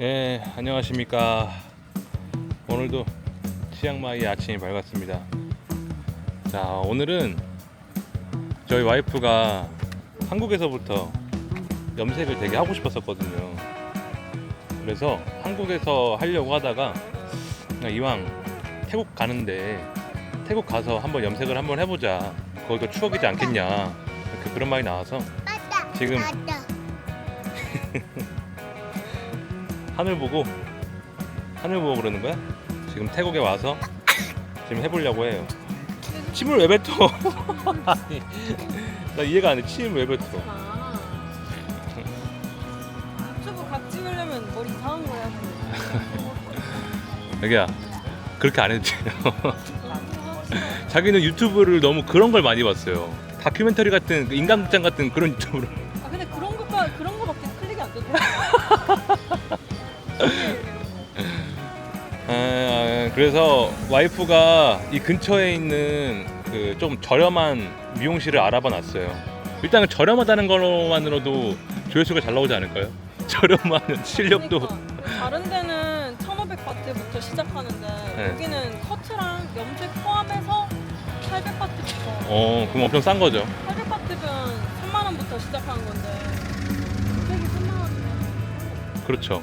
네, 안녕하십니까. 오늘도 치앙마이 아침이 밝았습니다. 자, 오늘은 저희 와이프가 한국에서부터 염색을 되게 하고 싶었었거든요. 그래서 한국에서 하려고 하다가 그냥 이왕 태국 가는데 태국 가서 한번 염색을 한번 해보자. 거기도 추억이지 않겠냐. 그- 그런 말이 나와서. 지금 하늘 보고 하늘 보고 그러는 거야? 지금 태국에 와서 지금 해보려고 해요. 침을 왜 뱉어? 아니, 나 이해가 안 돼. 침을 왜 뱉어? 아. 유튜브 각 찍으려면 머리 이상한 거 해야지. 여기야 그렇게 안 해도 돼요. 자기는 유튜브를 너무 그런 걸 많이 봤어요. 다큐멘터리 같은 그 인간극장 같은 그런 유튜브를. 그래서 와이프가 이 근처에 있는 그 좀 저렴한 미용실을 알아봐 놨어요. 일단 저렴하다는 것만으로도 조회수가 잘 나오지 않을까요? 저렴한 실력도 그러니까 다른 데는 1,500바트부터 시작하는데 네. 여기는 커트랑 염색 포함해서 800바트부터. 어 그럼 엄청 싼 거죠. 800바트면 3만 원부터 시작하는 건데 염색이 3만 원이면 그렇죠.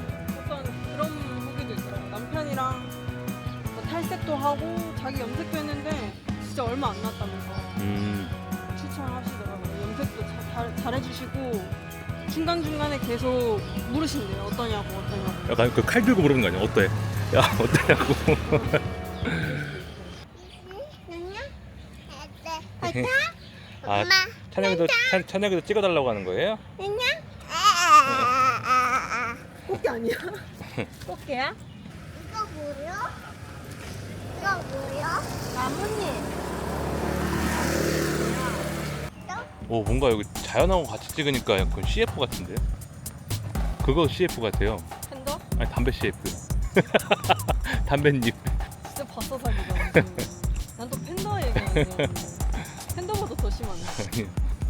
뭐 탈색도 하고 자기 염색도 했는데 진짜 얼마 안 났다면서. 음, 추천하시더라고요. 염색도 자- 잘, 잘해주시고 중간중간에 계속 물으신대요. 어떠냐고 어떠냐고. 약간 그 칼 들고 물어보는 거 아니야? 어때? 야 어떠냐고. 어때? 어때? 아 엄마. 찬혁이도 찬, 찬혁이도 찍어달라고 하는 거예요? 누냐? 아, 꽃게 아니야? 꽃게야? 이거 뭐야? 이거 뭐야? 나뭇잎. 오 뭔가 여기 자연하고 같이 찍으니까 약간 CF 같은데? 그거 CF 같아요. 팬더? 아니 담배 CF. 담배잎. 진짜 봤어 사기다. 난또 팬더 얘기하는 팬더보다 더 심하네.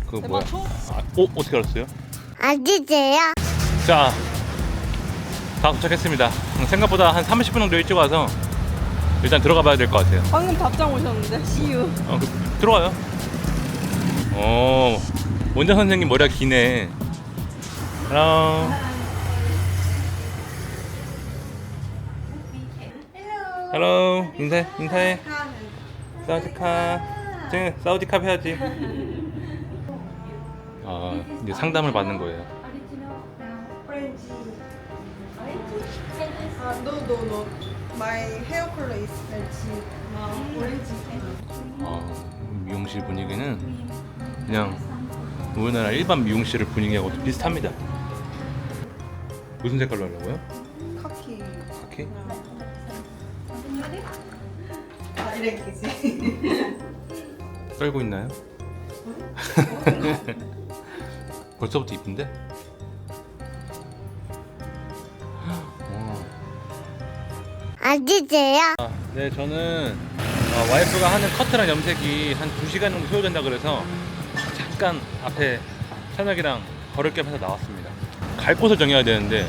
그거 뭐야? 대마초? 아, 어 어떻게 알았어요? 아기제요? 자, 다 도착했습니다. 생각보다 한 30분 정도 일찍 와서 일단 들어가 봐야 될 것 같아요. 방금 답장 오셨는데 CU. 어, 그, 들어가요. 어, 원장 선생님 머리가 기네. 헬로. 헬로. 인사해. 사우디캅. 지금 사우디캅 해야지. 아, 이제 상담을 받는 거예요. 아, 미용실 분위기는 그냥 우리나라 일반 미용실 분위기하고 비슷합니다. 무슨 색깔로 하려고요? 카키. 카키? 아, 이렇게지. 떨고 있나요? 벌써부터 이쁜데? 와. 아기제요? 아, 네, 저는 어, 와이프가 하는 커트랑 염색이 한 2시간 정도 소요된다 그래서 잠깐 앞에 찬혁이랑 걸을 겸 해서 나왔습니다. 갈 곳을 정해야 되는데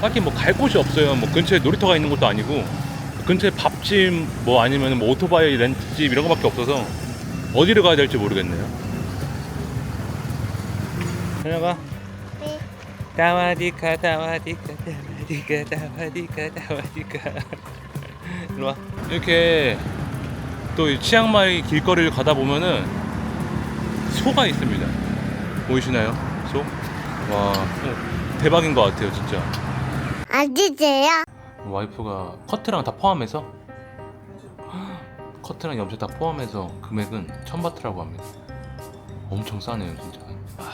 딱히 뭐 갈 곳이 없어요. 뭐 근처에 놀이터가 있는 것도 아니고 근처에 밥집 뭐 아니면 뭐 오토바이 렌트집 이런 거밖에 없어서 어디를 가야 될지 모르겠네요. 찬혁아. 네. 다와디카 다와디카 다와디카 다와디카 다와디카 일로 와 이렇게 또이 치앙마이 길거리를 가다 보면은 소가 있습니다. 보이시나요? 소? 와 어, 대박인 것 같아요 진짜. 아기제요? 와이프가 커트랑 다 포함해서? 커트랑 염색 다 포함해서 금액은 1000바트라고 합니다. 엄청 싸네요 진짜. 아,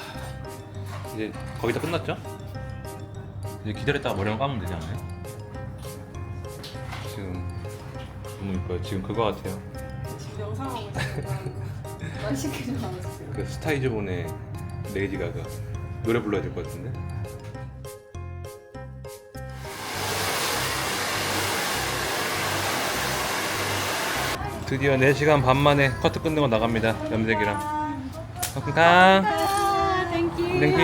이제 거의 다 끝났죠? 이제 기다렸다가 머리만 감으면 되지 않나요? 지금 너무 이뻐요. 지금 그거 같아요. 지금 영상하고 있으니까 맛있게 좀 나왔어요. 그 스타이즈본의 레이디 가가 노래 불러야 될 것 같은데 드디어 4시간 반 만에 커트 끝내고 나갑니다 염색이랑 아, 땡큐. 땡큐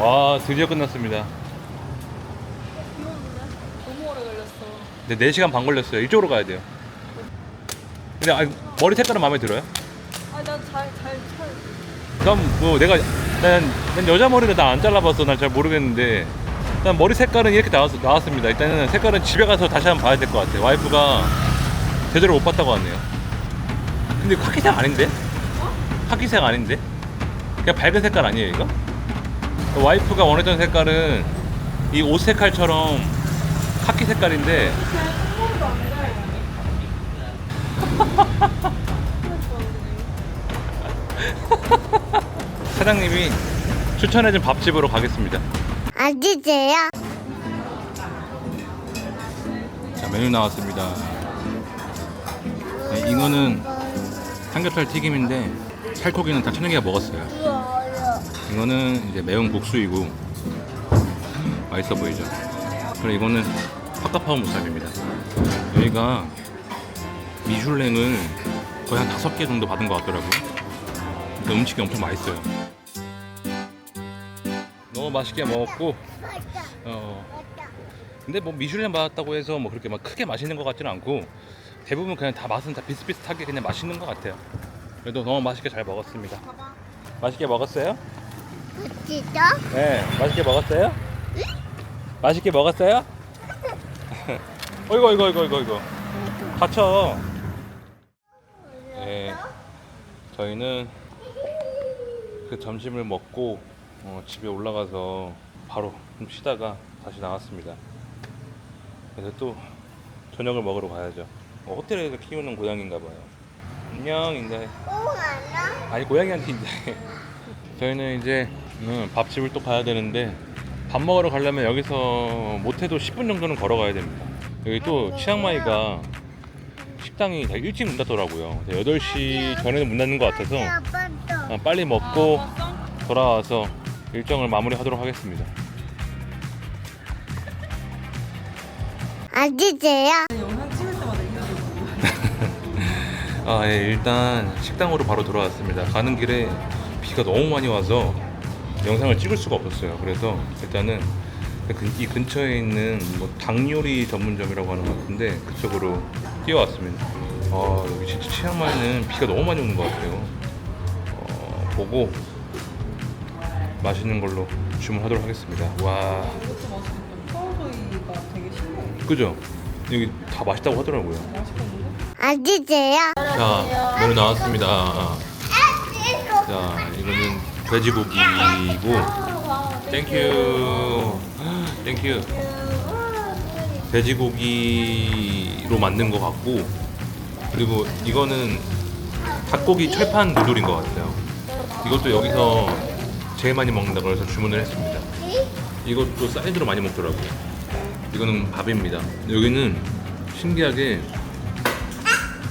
와 드디어 끝났습니다 근데 4시간 반 걸렸어요. 이쪽으로 가야 돼요. 근데 아, 머리 색깔은 마음에 들어요? 아나잘잘 난뭐 내가 난, 난 여자 머리를 나안 잘라봐서 난잘 모르겠는데 일단 머리 색깔은 이렇게 나왔, 나왔습니다. 일단은 색깔은 집에 가서 다시 한번 봐야 될 것 같아요. 와이프가 제대로 못 봤다고 하네요. 근데 카키색 아닌데? 카키색 아닌데? 그냥 밝은 색깔 아니에요 이거? 와이프가 원했던 색깔은 이 옷 색깔처럼 카키 색깔인데 사장님이 추천해준 밥집으로 가겠습니다. 앉으세요. 자 메뉴 나왔습니다. 네, 이거는 삼겹살 튀김인데 살코기는 다 천연기가 먹었어요. 이거는 이제 매운 국수이고 맛있어 보이죠. 그리고 이거는 팍카파오 무쌈입니다. 여기가 미슐랭을 거의 한 다섯 개 정도 받은 것 같더라고요. 근데 음식이 엄청 맛있어요. 너무 맛있게 먹었고 어, 근데 뭐 미슐랭 받았다고 해서 뭐 그렇게 막 크게 맛있는 것 같지는 않고 대부분 그냥 다 맛은 다 비슷비슷하게 그냥 맛있는 것 같아요. 그래도 너무 맛있게 잘 먹었습니다. 맛있게 먹었어요? 진짜? 네, 맛있게 먹었어요? 맛있게 먹었어요? 어이구, 어이구, 어이구, 어이구, 어이구. 갇혀. 네, 저희는 그 점심을 먹고 어, 집에 올라가서 바로 좀 쉬다가 다시 나왔습니다. 그래서 또 저녁을 먹으러 가야죠. 어, 호텔에서 키우는 고양인가 봐요. 안녕. 오, 안녕. 아니 고양이한테 이제 저희는 이제 음, 밥집을 또 가야 되는데 밥 먹으러 가려면 여기서 못해도 10분 정도는 걸어가야 됩니다. 여기 또 치앙마이가 식당이 되게 일찍 문 닫더라고요. 8시 전에는 문 닫는 것 같아서. 아, 빨리 먹고 먹었어? 돌아와서 일정을 마무리하도록 하겠습니다. 앉으세요. 영상 찍을 때마다 이게 아, 예, 일단 식당으로 바로 돌아왔습니다. 가는 길에 비가 너무 많이 와서 영상을 찍을 수가 없었어요. 그래서 일단은 이 근처에 있는 뭐 닭 요리 전문점이라고 하는 것 같은데 그쪽으로 뛰어왔습니다. 아, 여기 진짜 치앙마이는 비가 너무 많이 오는 것 같아요. 어, 보고 맛있는 걸로 주문하도록 하겠습니다. 와, 이것도 되게 신기해 그죠? 여기 다 맛있다고 하더라고요. 맛있겠는데? 앉으세요. 자, 메뉴 나왔습니다. 자, 이거는 돼지고기이고, 땡큐, 땡큐. 돼지고기로 만든 것 같고, 그리고 이거는 닭고기 철판 누들인 것 같아요. 이것도 여기서 제일 많이 먹는다고 해서 주문을 했습니다. 이것도 사이드로 많이 먹더라고요. 이거는 밥입니다. 여기는 신기하게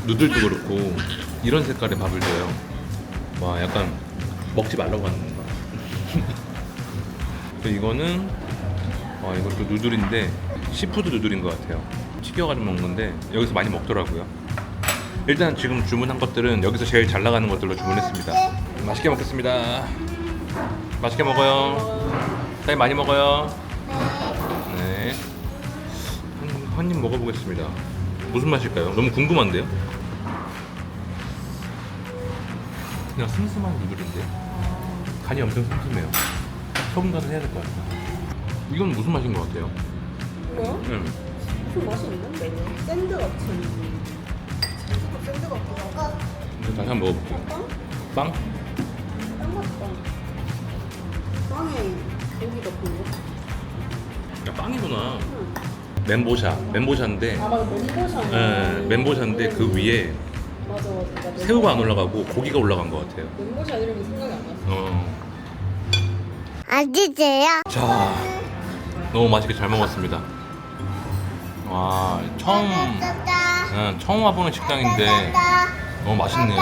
누들도 그렇고 이런 색깔의 밥을 줘요. 와 약간 먹지 말라고 하는 건가? 이거는 와 이것도 누들인데 시푸드 누들인 것 같아요. 튀겨가지고 먹는 건데 여기서 많이 먹더라고요. 일단 지금 주문한 것들은 여기서 제일 잘 나가는 것들로 주문했습니다. 맛있게 먹겠습니다. 맛있게 먹어요. 사장님 많이 먹어요. 네. 한 입 먹어보겠습니다. 무슨 맛일까요? 너무 궁금한데요? 그냥 슴슴한 누들인데 간이 엄청 슴슴해요. 소금 간을 해야 될 것 같아요. 이건 무슨 맛인 것 같아요? 뭐야? 음. 무슨 맛이 있는데? 샌드 같은 샌드 같기도 하고 이거 다시 한번 먹어볼게요. 빵? 빵? 빵 맛있다 빵에 고기 같은 거? 야, 빵이구나. 응. 멘보샤. 멘보샤인데, 아 맞아 멘보샤네 예, 멘보샤인데 그 위에 맞아 맞아 맞아 새우가 안 올라가고 고기가 올라간 것 같아요. 멘보샤 이름이 생각이 안 났어 어. 앉으세요. 자, 너무 맛있게 잘 먹었습니다. 와, 처음, 예, 처음 와보는 식당인데 너무 맛있네요.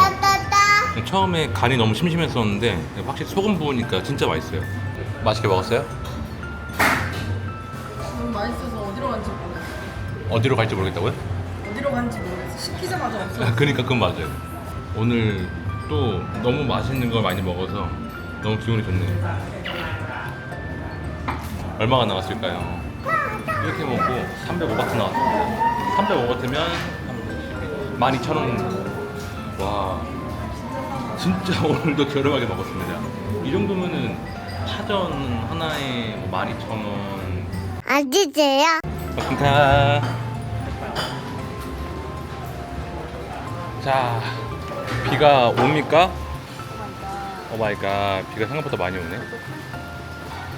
처음에 간이 너무 심심했었는데 확실히 소금 부으니까 진짜 맛있어요. 맛있게 먹었어요? 너무 맛있어서 어디로 간지 모르겠어 어디로 갈지 모르겠다고요? 어디로 간지 모르겠어 시키자마자 없어 그러니까 그건 맞아요. 오늘 또 너무 맛있는 걸 많이 먹어서 너무 기분이 좋네요. 얼마가 나왔을까요? 이렇게 먹고 305바트 나왔습니다 305바트면 12,000원. 와 진짜 오늘도 저렴하게 먹었습니다. 이 정도면은 파전 하나에 뭐 12,000원. 아지제야. 고맙습니다 자 비가 옵니까? 오 마이 갓. 비가 생각보다 많이 오네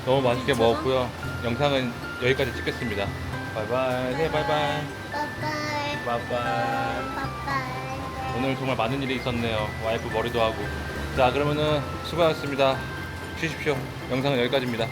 너무 맛있게 먹었고요. 영상은 여기까지 찍겠습니다. 바이바이. 네 바이바이. 빠빠이. 바이바이 빠빠이. 오늘 정말 많은 일이 있었네요. 와이프 머리도 하고. 자 그러면은 수고하셨습니다. 쉬십시오. 영상은 여기까지입니다